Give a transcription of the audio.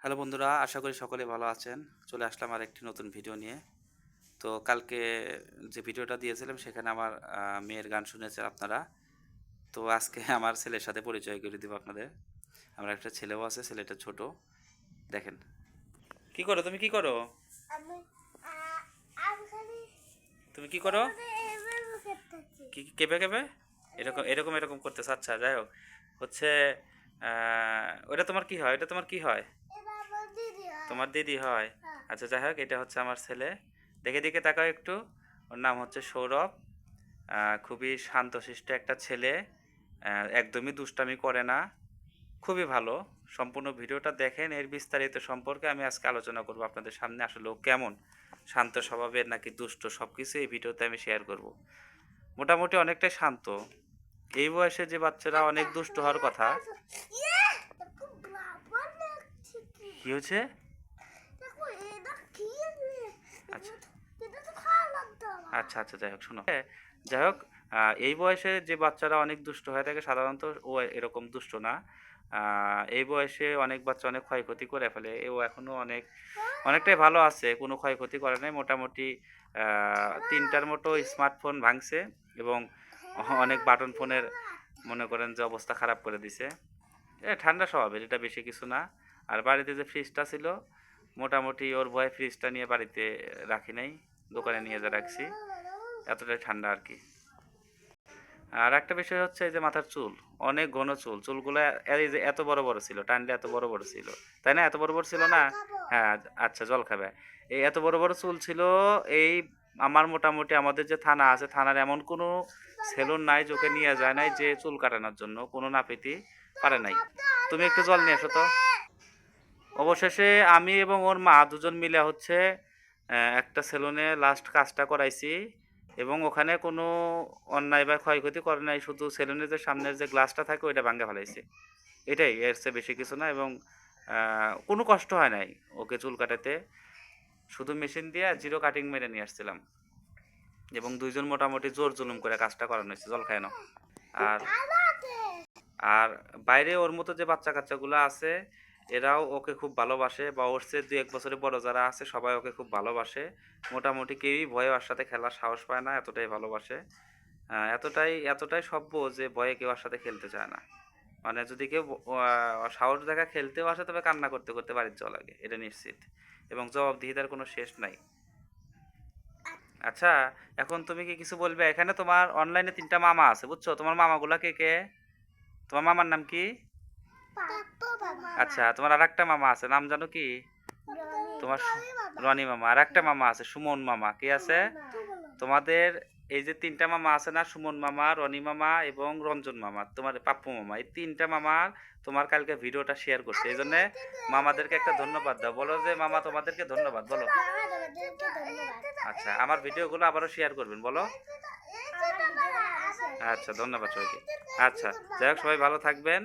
Hello বন্ধুরা আশা করি সকলে ভালো আছেন। চলে আসলাম আর একটি নতুন ভিডিও নিয়ে। তো কালকে যে ভিডিওটা দিয়েছিলাম সেখানে আমার মেয়ের গান শুনেছেন আপনারা। তো আজকে আমার ছেলের সাথে পরিচয় করে দিব আপনাদের। আমার একটা ছেলেও আছে ছেলেটা ছোট। দেখেন। কি করো? তুমি কি করো? তুমি কি করো? কি কি- কেবে কেবে এরকম এরকম এরকম করতেছে। আচ্ছা যাই হোক। হচ্ছে ওটা তোমার কি হয়? এটা তোমার কি হয় এটা আমার দিদি হয়। তোমার দিদি হয়। হ্যাঁ। আচ্ছা যাই হোক এটা হচ্ছে আমার ছেলে। দেখে দেখে তাকাও একটু। ওর নাম হচ্ছে সৌরভ। খুবই শান্তশিষ্ট একটা ছেলে। একদমই দুষ্টামি করে না। খুবই ভালো। সম্পূর্ণ ভিডিওটা দেখেন এর বিস্তারিত সম্পর্কে আমি আজকে আলোচনা করব আপনাদের সামনে। আসলে ও কেমন? শান্ত স্বভাবের নাকি দুষ্ট? সব কিছু এই ভিডিওতে আমি শেয়ার করব। মোটামুটি অনেকটাই শান্ত। এই বয়সে যে বাচ্চারা অনেক দুষ্ট হওয়ার কথা কি। হয়েছে? আচ্ছা। আচ্ছা আচ্ছা যাই হোক, শোনো। যাই হোক এই বয়সে যে বাচ্চারা অনেক দুষ্ট হয়ে থাকে, সাধারণত ও এরকম দুষ্ট না। এই বয়সে অনেক বাচ্চা অনেক ক্ষয়ক্ষতি করে ফেলে। ও এখনও অনেক, অনেকটাই ভালো আছে, কোনো ক্ষয়ক্ষতি করে নাই। মোটামুটি তিনটার মতো স্মার্টফোন ভাঙছে এবং অনেক বাটন ফোনের মনে করেন যে অবস্থা খারাপ করে দিছে। এ, ঠান্ডা স্বভাবের, এটা বেশি কিছু না। আর বাড়িতে যে ফ্রিজটা ছিল মোটামুটি ওর ভয়ে ফ্রিজটা নিয়ে বাড়িতে রাখি নাই, দোকানে নিয়ে যা রাখছি। এতটাই ঠান্ডা আর কি। আর একটা বিষয় হচ্ছে এই যে মাথার চুল, অনেক ঘন চুল। চুলগুলো এই যে এত বড় বড় ছিল, টানলে এত বড় বড় ছিল। তাই না? এত বড় বড় ছিল না? হ্যাঁ আচ্ছা জল খাবে এই এত বড় বড় চুল ছিল, এই আমার মোটামুটি আমাদের যে থানা আছে, থানার এমন কোনো সেলুন নাই যে ওকে নিয়ে যায় নাই যে চুল কাটানোর জন্য। কোনো নাপিতি পারে নাই। তুমি একটু জল নিয়ে এসো তো। অবশেষে আমি এবং ওর মা দুজন মিলে হচ্ছে একটা সেলুনে লাস্ট কাজটা করাইছি এবং ওখানে কোনো অন্যায় বা ক্ষয়ক্ষতি করে নাই, শুধু সেলুনের যে সামনের যে গ্লাসটা থাকে ওইটা ভাঙে ফেলাইছি। এটাই, এর চেয়ে বেশি কিছু না এবং কোনো কষ্ট হয় নাই ওকে চুল কাটাতে। শুধু মেশিন দিয়ে জিরো কাটিং মেরে নিয়ে আসছিলাম এবং দুইজন মোটামুটি জোর জুলুম করে কাজটা করানো হয়েছে, জল খায় না আর আর বাইরে ওর মতো যে বাচ্চা কাচ্চাগুলো আছে এরাও ওকে খুব ভালোবাসে বা ওর চেয়ে দু এক বছরের বড় যারা আছে, সবাই ওকে খুব ভালোবাসে। মোটামুটি কেউই ভয়ে ওর সাথে খেলার সাহস পায় না, এতটাই ভালোবাসে। এতটাই এতটাই সভ্য যে ভয়ে কেউ ওর সাথে খেলতে চায় না। মানে যদি কেউ সাহস দেখা খেলতেও আসে, তবে কান্না করতে করতে বাড়ির যাওয়া লাগে এটা নিশ্চিত। এবং জবাবদিহিতার কোনো শেষ নাই। আচ্ছা এখন তুমি কি কিছু বলবে? এখানে তোমার অনলাইনে তিনটা মামা আছে, বুঝছ? তোমার মামাগুলা কে কে? তোমার মামার নাম কি। আচ্ছা তোমার আর একটা মামা আছে, নাম জানো কি? তোমার রনি মামা আর একটা মামা আছে, সুমন মামা, কে আছে? তোমাদের এই যে তিনটা মামা আছে না, সুমন মামা, রনি মামা এবং রঞ্জন মামা, তোমার পাপ্পু মামা, এই তিনটা মামার তোমার কালকে ভিডিওটা শেয়ার করছে। এই জন্য মামাদেরকে একটা ধন্যবাদ দাও। বলো যে, মামা তোমাদেরকে ধন্যবাদ, বলো। আচ্ছা আমার ভিডিওগুলো আবারও শেয়ার করবেন, বলো। আচ্ছা ধন্যবাদ সবাইকে। আচ্ছা যাই হোক, সবাই ভালো থাকবেন।